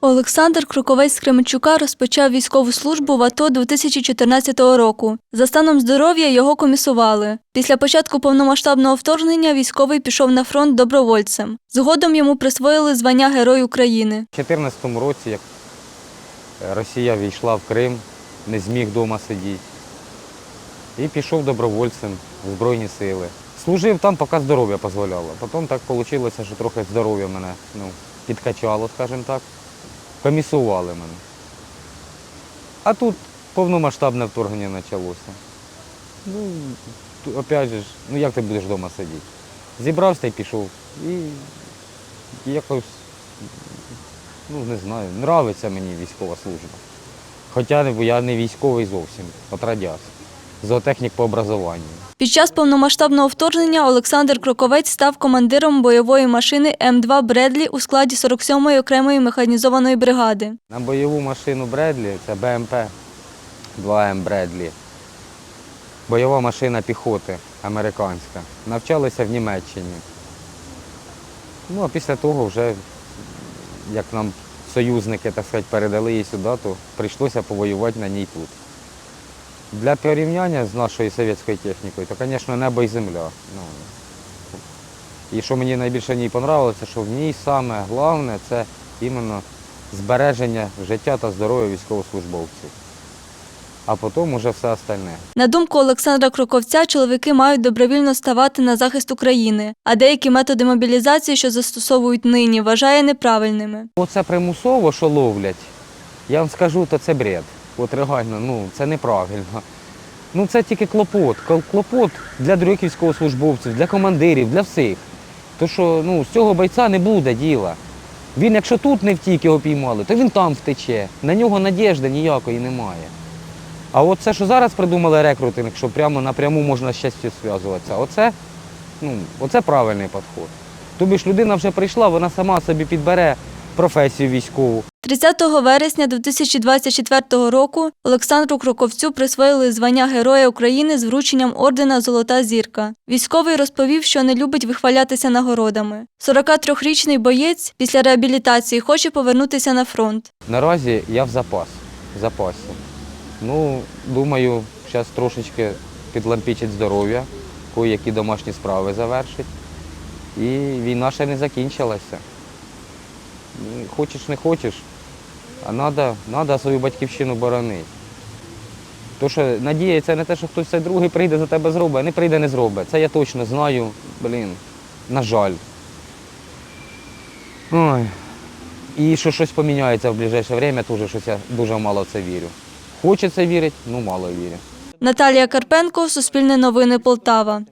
Олександр Круковець з Кременчука розпочав військову службу в АТО 2014 року. За станом здоров'я його комісували. Після початку повномасштабного вторгнення військовий пішов на фронт добровольцем. Згодом йому присвоїли звання Герой України. У 2014 році, як Росія війшла в Крим, не зміг вдома сидіти. І пішов добровольцем в Збройні сили. Служив там, поки здоров'я дозволяло. Потім так вийшло, що трохи здоров'я мене ну, підкачало, скажімо так. Комісували мене. А тут повномасштабне вторгнення почалося. Ну, опять же, ну як ти будеш вдома сидіти? Зібрався і пішов. І якось ну не знаю, нравиться мені військова служба. Хоча я не військовий зовсім, от радяс. Зоотехнік по образуванню. Під час повномасштабного вторгнення Олександр Кроковець став командиром бойової машини М2 Бредлі у складі 47-ї окремої механізованої бригади. На бойову машину Бредлі, це БМП 2М Бредлі. Бойова машина піхоти американська. Навчалися в Німеччині. Ну а після того вже, як нам союзники, так сказати, передали її сюди, то прийшлося повоювати на ній тут. Для порівняння з нашою совєтською технікою, то, звісно, небо і земля. Ну, і що мені найбільше в ній понравилося, що в ній саме головне це іменно збереження життя та здоров'я військовослужбовців. А потім уже все остальне. На думку Олександра Кроковця, чоловіки мають добровільно ставати на захист України, а деякі методи мобілізації, що застосовують нині, вважає неправильними. Оце примусово, що ловлять, я вам скажу, то це бред. От реально, ну це неправильно. Ну це тільки клопот. Клопот для других військовослужбовців, для командирів, для всіх. То що ну, з цього бойця не буде діла. Він, якщо тут не втік, його піймали, то він там втече. На нього надіжди ніякої немає. А от це, що зараз придумали рекрутинг, що прямо напряму можна з щастю зв'язуватися, оце, ну, оце правильний підход. Тобі ж людина вже прийшла, вона сама собі підбере професію військову. 30 вересня 2024 року Олександру Кроковцю присвоїли звання Героя України з врученням ордена Золота зірка. Військовий розповів, що не любить вихвалятися нагородами. 43-річний боєць після реабілітації хоче повернутися на фронт. Наразі я в запас, в запасі. Ну, думаю, зараз трошечки підлампічить здоров'я, кої-які домашні справи завершить. І війна ще не закінчилася. Хочеш, не хочеш, а треба надо свою батьківщину боронити. То, що надіється на те, що хтось цей другий прийде за тебе зробить, а не прийде, не зробить. Це я точно знаю, блін, на жаль. Ой. І що щось поміняється в ближайше время, теж щось я дуже мало в це вірю. Хочеться вірити, ну мало вірю. Наталія Карпенко, Суспільне новини Полтава.